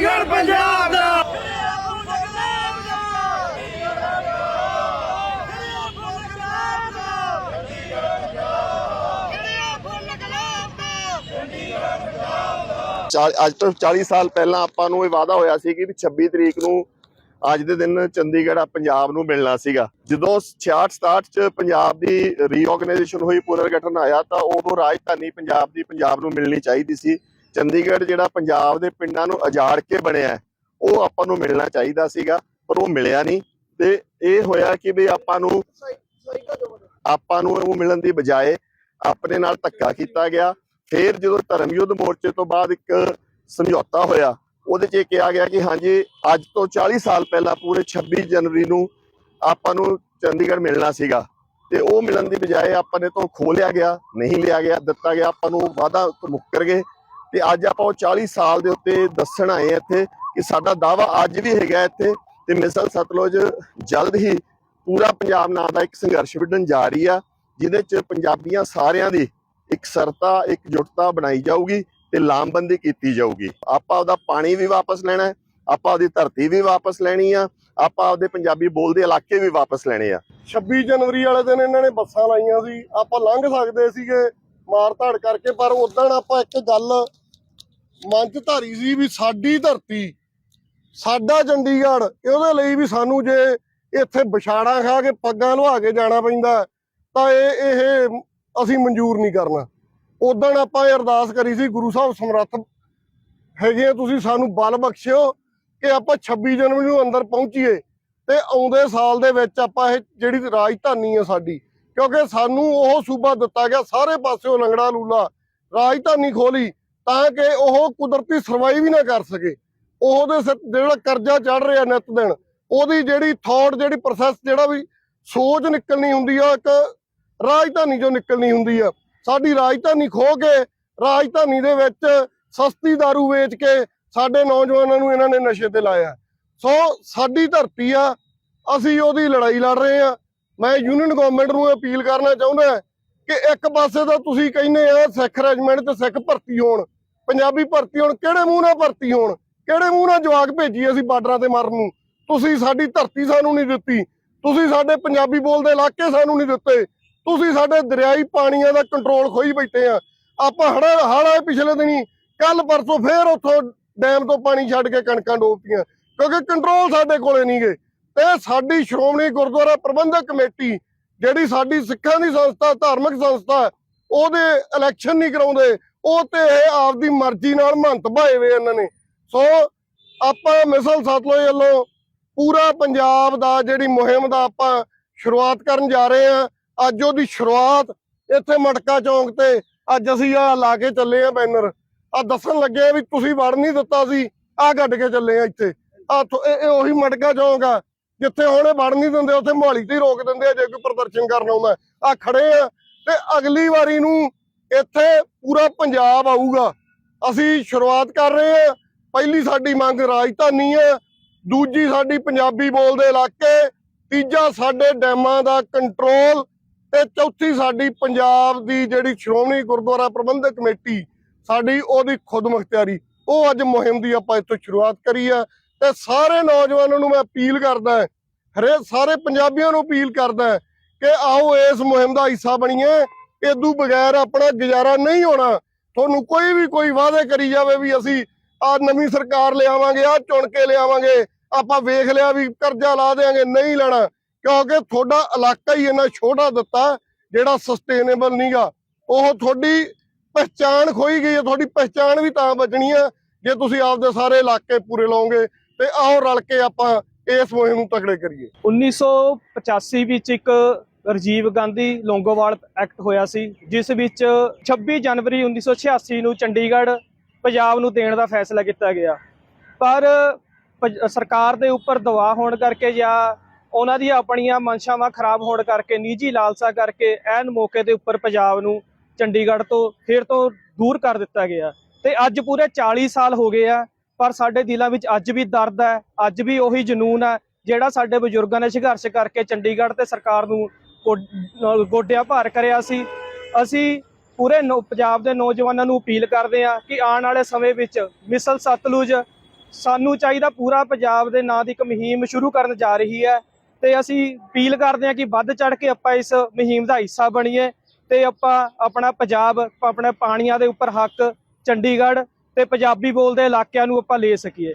ਪੰਜਾਬ ਦਾ। ਅੱਜ ਤੋਂ 40 ਸਾਲ ਪਹਿਲਾਂ ਆਪਾਂ ਨੂੰ ਇਹ ਵਾਅਦਾ ਹੋਇਆ ਸੀ ਕਿ ਵੀ 26 ਤਰੀਕ ਨੂੰ ਅੱਜ ਦੇ ਦਿਨ ਚੰਡੀਗੜ੍ਹ ਪੰਜਾਬ ਨੂੰ ਮਿਲਣਾ ਸੀਗਾ। ਜਦੋਂ 66 67 ਚ ਪੰਜਾਬ ਦੀ ਰੀਆਰਗੇਨਾਈਜੇਸ਼ਨ ਹੋਈ, ਪੁਨਰਗਠਨ ਆਇਆ, ਤਾਂ ਉਦੋਂ ਰਾਜਧਾਨੀ ਪੰਜਾਬ ਦੀ ਪੰਜਾਬ ਨੂੰ ਮਿਲਣੀ ਚਾਹੀਦੀ ਸੀ। ਚੰਡੀਗੜ੍ਹ ਜਿਹੜਾ ਪੰਜਾਬ ਦੇ ਪਿੰਡਾਂ ਨੂੰ ਉਜਾੜ ਕੇ ਬਣਿਆ ਉਹ ਆਪਾਂ ਨੂੰ ਮਿਲਣਾ ਚਾਹੀਦਾ ਸੀਗਾ, ਪਰ ਉਹ ਮਿਲਿਆ ਨਹੀਂ। ਤੇ ਇਹ ਹੋਇਆ ਕਿ ਵੀ ਆਪਾਂ ਨੂੰ ਆਪਾਂ ਨੂੰ ਉਹ ਮਿਲਣ ਦੀ ਬਜਾਏ ਆਪਣੇ ਨਾਲ ਧੱਕਾ ਕੀਤਾ ਗਿਆ। ਫਿਰ ਜਦੋਂ ਧਰਮ ਯੁੱਧ ਮੋਰਚੇ ਤੋਂ ਬਾਅਦ ਇੱਕ ਸਮਝੌਤਾ ਹੋਇਆ, ਉਹਦੇ 'ਚ ਇਹ ਕਿਹਾ ਗਿਆ ਕਿ ਹਾਂਜੀ, ਅੱਜ ਤੋਂ 40 ਸਾਲ ਪਹਿਲਾਂ ਪੂਰੇ 26 ਜਨਵਰੀ ਨੂੰ ਆਪਾਂ ਨੂੰ ਚੰਡੀਗੜ੍ਹ ਮਿਲਣਾ ਸੀਗਾ। ਤੇ ਉਹ ਮਿਲਣ ਦੀ ਬਜਾਏ ਆਪਾਂ ਨੇ ਤੋਂ ਖੋ ਲਿਆ ਗਿਆ, ਨਹੀਂ ਲਿਆ ਗਿਆ, ਦਿੱਤਾ ਗਿਆ, ਆਪਾਂ ਨੂੰ ਵਾਅਦਾ ਮੁੱਕਰ ਗਏ। ਤੇ ਅੱਜ ਆਪਾਂ ਉਹ 40 ਸਾਲ ਦੇ ਉੱਤੇ ਦੱਸਣ ਆਏ ਇੱਥੇ ਕਿ ਸਾਡਾ ਦਾਵਾ ਅੱਜ ਵੀ ਹੈਗਾ ਇੱਥੇ ਤੇ ਮਿਸਲ ਸਤਲੁਜ ਜਲਦ ਹੀ ਪੂਰਾ ਪੰਜਾਬ ਨਾਂ ਦਾ ਇੱਕ ਸੰਘਰਸ਼ ਵਿੱਢਣ ਜਾ ਰਹੀ ਆ, ਜਿਹਦੇ 'ਚ ਪੰਜਾਬੀਆਂ ਸਾਰਿਆਂ ਦੀ ਇੱਕ ਸਰਤਾ, ਇੱਕ ਜੁਟਤਾ ਬਣਾਈ ਜਾਊਗੀ ਤੇ ਲਾਮਬੰਦੀ ਕੀਤੀ ਜਾਊਗੀ। ਆਪਾਂ ਉਹਦਾ ਪਾਣੀ ਵੀ ਵਾਪਸ ਲੈਣਾ ਹੈ, ਆਪਾਂ ਉਹਦੀ ਧਰਤੀ ਵੀ ਵਾਪਸ ਲੈਣੀ ਆ, ਆਪਾਂ ਉਹਦੇ ਪੰਜਾਬੀ ਬੋਲਦੇ ਇਲਾਕੇ ਵੀ ਵਾਪਸ ਲੈਣੇ ਆ। 26 ਜਨਵਰੀ ਵਾਲੇ ਦਿਨ ਇਹਨਾਂ ਨੇ ਬੱਸਾਂ ਲਾਈਆਂ ਸੀ, ਆਪਾਂ ਲੰਘ ਸਕਦੇ ਸੀਗੇ ਮਾਰ ਧਾੜ ਕਰਕੇ, ਪਰ ਉਦੋਂ ਆਪਾਂ ਇੱਕ ਗੱਲ ਮੰਚ ਧਾਰੀ ਸੀ ਵੀ ਸਾਡੀ ਧਰਤੀ ਸਾਡਾ ਚੰਡੀਗੜ੍ਹ ਇਹਦੇ ਲਈ ਵੀ ਸਾਨੂੰ ਜੇ ਇੱਥੇ ਵਿਛਾੜਾ ਖਾ ਕੇ ਪੱਗਾਂ ਲਵਾ ਕੇ ਜਾਣਾ ਪੈਂਦਾ ਤਾਂ ਇਹ ਇਹ ਅਸੀਂ ਮਨਜ਼ੂਰ ਨਹੀਂ ਕਰਨਾ। ਉਦੋਂ ਆਪਾਂ ਇਹ ਅਰਦਾਸ ਕਰੀ ਸੀ ਗੁਰੂ ਸਾਹਿਬ ਸਮਰੱਥ ਹੈਗੇ ਆ, ਤੁਸੀਂ ਸਾਨੂੰ ਬਲ ਬਖਸ਼ਿਓ ਕਿ ਆਪਾਂ 26 ਜਨਵਰੀ ਨੂੰ ਅੰਦਰ ਪਹੁੰਚੀਏ ਤੇ ਆਉਂਦੇ ਸਾਲ ਦੇ ਵਿੱਚ ਆਪਾਂ ਇਹ ਜਿਹੜੀ ਰਾਜਧਾਨੀ ਹੈ ਸਾਡੀ ਕਿਉਂਕਿ ਸਾਨੂੰ ਉਹ ਸੂਬਾ ਦਿੱਤਾ ਗਿਆ ਸਾਰੇ ਪਾਸਿਓਂ ਲੰਗੜਾ ਲੂਲਾ ਰਾਜਧਾਨੀ ਖੋਲੀ ਤਾਂ ਕਿ ਉਹ ਕੁਦਰਤੀ ਸਰਵਾਈਵ ਹੀ ਨਾ ਕਰ ਸਕੇ। ਉਹਦੇ ਸਿਰ ਜਿਹੜਾ ਕਰਜ਼ਾ ਚੜ ਰਿਹਾ ਨਿਤ ਦਿਨ, ਉਹਦੀ ਜਿਹੜੀ ਥਾਟ ਜਿਹੜੀ ਪ੍ਰੋਸੈਸ ਜਿਹੜਾ ਵੀ ਸੋਚ ਨਿਕਲਣੀ ਹੁੰਦੀ ਆ, ਇੱਕ ਰਾਜਧਾਨੀ ਚੋਂ ਨਿਕਲਣੀ ਹੁੰਦੀ ਆ। ਸਾਡੀ ਰਾਜਧਾਨੀ ਖੋ ਕੇ, ਰਾਜਧਾਨੀ ਦੇ ਵਿੱਚ ਸਸਤੀ दारू ਵੇਚ ਕੇ ਸਾਡੇ ਨੌਜਵਾਨਾਂ ਨੂੰ ਇਹਨਾਂ ਨੇ ਨਸ਼ੇ ਤੇ ਲਾਇਆ। ਸੋ ਸਾਡੀ ਧਰਤੀ ਆ, ਅਸੀਂ ਉਹਦੀ ਲੜਾਈ ਲੜ ਰਹੇ ਆ। ਮੈਂ ਯੂਨੀਅਨ ਗਵਰਨਮੈਂਟ ਨੂੰ ਅਪੀਲ ਕਰਨਾ ਚਾਹੁੰਦਾ ਕਿ ਇੱਕ ਪਾਸੇ ਤਾਂ ਤੁਸੀਂ ਕਹਿੰਦੇ ਆ ਸਿੱਖ ਰੈਜੀਮੈਂਟ ਤੇ ਸਿੱਖ ਭਰਤੀ ਹੋਣ, ਪੰਜਾਬੀ ਭਰਤੀ ਹੋਣ, ਕਿਹੜੇ ਮੂੰਹ ਨਾਲ ਭਰਤੀ ਹੋਣ? ਕਿਹੜੇ ਮੂੰਹ ਨਾਲ ਜਵਾਕ ਭੇਜੀ ਅਸੀਂ ਬਾਰਡਰਾਂ ਤੇ ਮਰਨ ਨੂੰ? ਤੁਸੀਂ ਸਾਡੀ ਧਰਤੀ ਸਾਨੂੰ ਨਹੀਂ ਦਿੱਤੀ। ਤੁਸੀਂ ਸਾਡੇ ਪੰਜਾਬੀ ਬੋਲਦੇ ਇਲਾਕੇ ਸਾਨੂੰ ਨਹੀਂ ਦਿੱਤੇ। ਤੁਸੀਂ ਸਾਡੇ ਦਰਿਆਈ ਪਾਣੀਆਂ ਦਾ ਕੰਟਰੋਲ ਖੋਈ ਬੈਠੇ ਆ। ਆਪਾਂ ਹੜਾ ਹਾੜਾ ਪਿਛਲੇ ਦਿਨੀ। ਕੱਲ ਪਰਸੋਂ ਫੇਰ ਉੱਥੋਂ ਡੈਮ ਤੋਂ ਪਾਣੀ ਛੱਡ ਕੇ ਕਣਕਾਂ ਡੋਬਤੀਆਂ। ਕਿਉਂਕਿ ਕੰਟਰੋਲ ਸਾਡੇ ਕੋਲੇ ਨਹੀਂਗੇ। ਤੇ ਸਾਡੀ ਸ਼੍ਰੋਮਣੀ ਗੁਰਦੁਆਰਾ ਪ੍ਰਬੰਧਕ ਕਮੇਟੀ ਜਿਹੜੀ ਸਾਡੀ ਸਿੱਖਾਂ ਦੀ ਸੰਸਥਾ, ਧਾਰਮਿਕ ਸੰਸਥਾ ਉਹਦੇ ਇਲੈਕਸ਼ਨ ਨਹੀਂ ਕਰਾਉਂਦੇ, ਉਹ ਤੇ ਇਹ ਆਪਦੀ ਮਰਜ਼ੀ ਨਾਲ ਮਹੰਤ ਭਾਏ ਵੇ ਇਹਨਾਂ ਨੇ। ਸੋ ਆਪਾਂ ਮਿਸਲ ਸਤਲੋਜ ਵੱਲੋਂ ਪੂਰਾ ਪੰਜਾਬ ਦਾ ਜਿਹੜੀ ਮੁਹਿੰਮ ਦਾ ਆਪਾਂ ਸ਼ੁਰੂਆਤ ਕਰਨ ਜਾ ਰਹੇ ਹਾਂ। ਅੱਜ ਉਹਦੀ ਸ਼ੁਰੂਆਤ ਇੱਥੇ ਮਟਕਾ ਚੌਂਕ ਤੇ ਅੱਜ ਅਸੀਂ ਆ ਲਾ ਕੇ ਚੱਲੇ ਆ ਬੈਨਰ। ਆ ਦੱਸਣ ਲੱਗੇ ਵੀ ਤੁਸੀਂ ਵੜ ਨਹੀਂ ਦਿੱਤਾ ਸੀ, ਆ ਗੱਡ ਕੇ ਚੱਲੇ ਆ ਇੱਥੇ। ਆ ਇਹ ਉਹੀ ਮਟਕਾ ਚੌਂਕ ਆ। ਜਿੱਥੇ ਹੁਣ ਇਹ ਵੜ ਨਹੀਂ ਦਿੰਦੇ, ਉੱਥੇ ਮੋਹਾਲੀ ਤੇ ਹੀ ਰੋਕ ਦਿੰਦੇ ਆ, ਜੇ ਕੋਈ ਪ੍ਰਦਰਸ਼ਨ ਕਰਨ ਆਉਂਦਾ ਆ ਖੜੇ ਆ ਤੇ ਅਗਲੀ ਵਾਰੀ ਨੂੰ ਇੱਥੇ ਪੂਰਾ ਪੰਜਾਬ ਆਊਗਾ। ਅਸੀਂ ਸ਼ੁਰੂਆਤ ਕਰ ਰਹੇ ਆ ਪਹਿਲੀ ਸਾਡੀ ਮੰਗ ਰਾਜਧਾਨੀ ਹੈ, ਦੂਜੀ ਸਾਡੀ ਪੰਜਾਬੀ ਬੋਲਦੇ ਇਲਾਕੇ, ਤੀਜਾ ਸਾਡੇ ਡੈਮਾਂ ਦਾ ਕੰਟਰੋਲ, ਤੇ ਚੌਥੀ ਸਾਡੀ ਪੰਜਾਬ ਦੀ ਜਿਹੜੀ ਸ਼੍ਰੋਮਣੀ ਗੁਰਦੁਆਰਾ ਪ੍ਰਬੰਧਕ ਕਮੇਟੀ, ਸਾਡੀ ਉਹਦੀ ਖੁਦਮੁਖਤਿਆਰੀ ਉਹ ਅੱਜ ਮੁਹਿੰਮ ਦੀ ਆਪਾਂ ਇੱਥੋਂ ਸ਼ੁਰੂਆਤ ਕਰੀ ਆ। ਤੇ ਸਾਰੇ ਨੌਜਵਾਨਾਂ ਨੂੰ ਮੈਂ ਅਪੀਲ ਕਰਦਾ ਹਾਂ, ਹਰੇ ਸਾਰੇ ਪੰਜਾਬੀਆਂ ਨੂੰ ਅਪੀਲ ਕਰਦਾ ਕਿ ਆਓ ਇਸ ਮੁਹਿੰਮ ਦਾ ਹਿੱਸਾ ਬਣੀਏ। ਇਦੋਂ ਬਗੈਰ ਆਪਣਾ ਗੁਜ਼ਾਰਾ ਨਹੀਂ ਹੋਣਾ। ਤੁਹਾਨੂੰ ਕੋਈ ਵੀ ਕੋਈ ਵਾਅਦੇ ਕਰੀ ਜਾਵੇ ਵੀ ਅਸੀਂ ਆ ਨਵੀਂ ਸਰਕਾਰ ਲਿਆਵਾਂਗੇ ਆ ਚੁਣ ਕੇ ਲਿਆਵਾਂਗੇ ਆਪਾਂ ਵੇਖ ਲਿਆ ਵੀ ਕਰਜ਼ਾ ਲਾ ਦੇਾਂਗੇ ਨਹੀਂ ਲੈਣਾ। ਕਿਉਂਕਿ ਤੁਹਾਡਾ ਇਲਾਕਾ ਹੀ ਇੰਨਾ ਛੋਟਾ ਦਿੱਤਾ ਜਿਹੜਾ ਸਸਟੇਨੇਬਲ ਨਹੀਂਗਾ ਉਹ ਤੁਹਾਡੀ ਪਹਿਚਾਣ ਖੋਈ ਗਈ ਹੈ ਤੁਹਾਡੀ ਪਹਿਚਾਣ ਵੀ ਤਾਂ ਬਚਣੀ ਆ ਜੇ ਤੁਸੀਂ ਆਪਦੇ ਸਾਰੇ ਇਲਾਕੇ ਪੂਰੇ ਲਾਓਗੇ ਤੇ ਆਓ ਰਲ ਕੇ ਆਪਾਂ ਇਸ ਮੁਹਿੰਮ ਨੂੰ ਤਕੜੇ ਕਰੀਏ। 1985 ਵਿੱਚ ਇੱਕ ਰਾਜੀਵ ਗਾਂਧੀ ਲੋਂਗੋਵਾਲ ਐਕਟ ਹੋਇਆ ਸੀ, ਜਿਸ ਵਿੱਚ 26 ਜਨਵਰੀ 1986 ਨੂੰ ਚੰਡੀਗੜ੍ਹ ਪੰਜਾਬ ਨੂੰ ਦੇਣ ਦਾ ਫੈਸਲਾ ਕੀਤਾ ਗਿਆ। ਪਰ ਸਰਕਾਰ ਦੇ ਉੱਪਰ ਦਬਾਅ ਹੋਣ ਕਰਕੇ ਜਾਂ ਉਹਨਾਂ ਦੀਆਂ ਆਪਣੀਆਂ ਮਨਸ਼ਾਵਾਂ ਖਰਾਬ ਹੋਣ ਕਰਕੇ, ਨਿੱਜੀ ਲਾਲਸਾ ਕਰਕੇ ਐਨ ਮੌਕੇ ਦੇ ਉੱਪਰ ਪੰਜਾਬ ਨੂੰ ਚੰਡੀਗੜ੍ਹ ਤੋਂ, ਫਿਰ ਤੋਂ ਦੂਰ ਕਰ ਦਿੱਤਾ ਗਿਆ। ਤੇ ਅੱਜ ਪੂਰੇ 40 ਸਾਲ ਹੋ ਗਏ ਆ ਪਰ ਸਾਡੇ ਦਿਲਾਂ ਵਿੱਚ ਅੱਜ ਵੀ ਦਰਦ ਹੈ, ਅੱਜ ਵੀ ਉਹੀ ਜਨੂਨ ਹੈ, ਜਿਹੜਾ ਸਾਡੇ ਬਜ਼ੁਰਗਾਂ ਨੇ ਸੰਘਰਸ਼ ਕਰਕੇ ਚੰਡੀਗੜ੍ਹ ਤੇ ਸਰਕਾਰ ਨੂੰ ਗੋ- ਗੋਡਿਆਂ ਭਾਰ ਕਰਿਆ ਸੀ। ਅਸੀਂ ਪੂਰੇ ਨੌ- ਪੰਜਾਬ ਦੇ ਨੌਜਵਾਨਾਂ ਨੂੰ ਅਪੀਲ ਕਰਦੇ ਹਾਂ ਕਿ ਆਉਣ ਵਾਲੇ ਸਮੇਂ ਵਿੱਚ ਮਿਸਲ ਸਤਲੁਜ ਸਾਨੂੰ ਚਾਹੀਦਾ ਪੂਰਾ ਪੰਜਾਬ ਦੇ ਨਾਂ ਦੀ ਇੱਕ ਮੁਹਿੰਮ ਸ਼ੁਰੂ ਕਰਨ ਜਾ ਰਹੀ ਹੈ ਤੇ ਅਸੀਂ ਅਪੀਲ ਕਰਦੇ ਹਾਂ ਕਿ ਵੱਧ ਚੜ ਕੇ ਆਪਾਂ ਇਸ ਮੁਹਿੰਮ ਦਾ ਹਿੱਸਾ ਬਣੀਏ ਤੇ ਆਪਾਂ ਆਪਣਾ ਪੰਜਾਬ, ਆਪਣੇ ਪਾਣੀਆਂ ਦੇ ਉੱਪਰ ਹੱਕ, ਚੰਡੀਗੜ੍ਹ ਤੇ ਪੰਜਾਬੀ ਬੋਲਦੇ ਇਲਾਕਿਆਂ ਨੂੰ ਆਪਾਂ ਲੈ ਸਕੀਏ।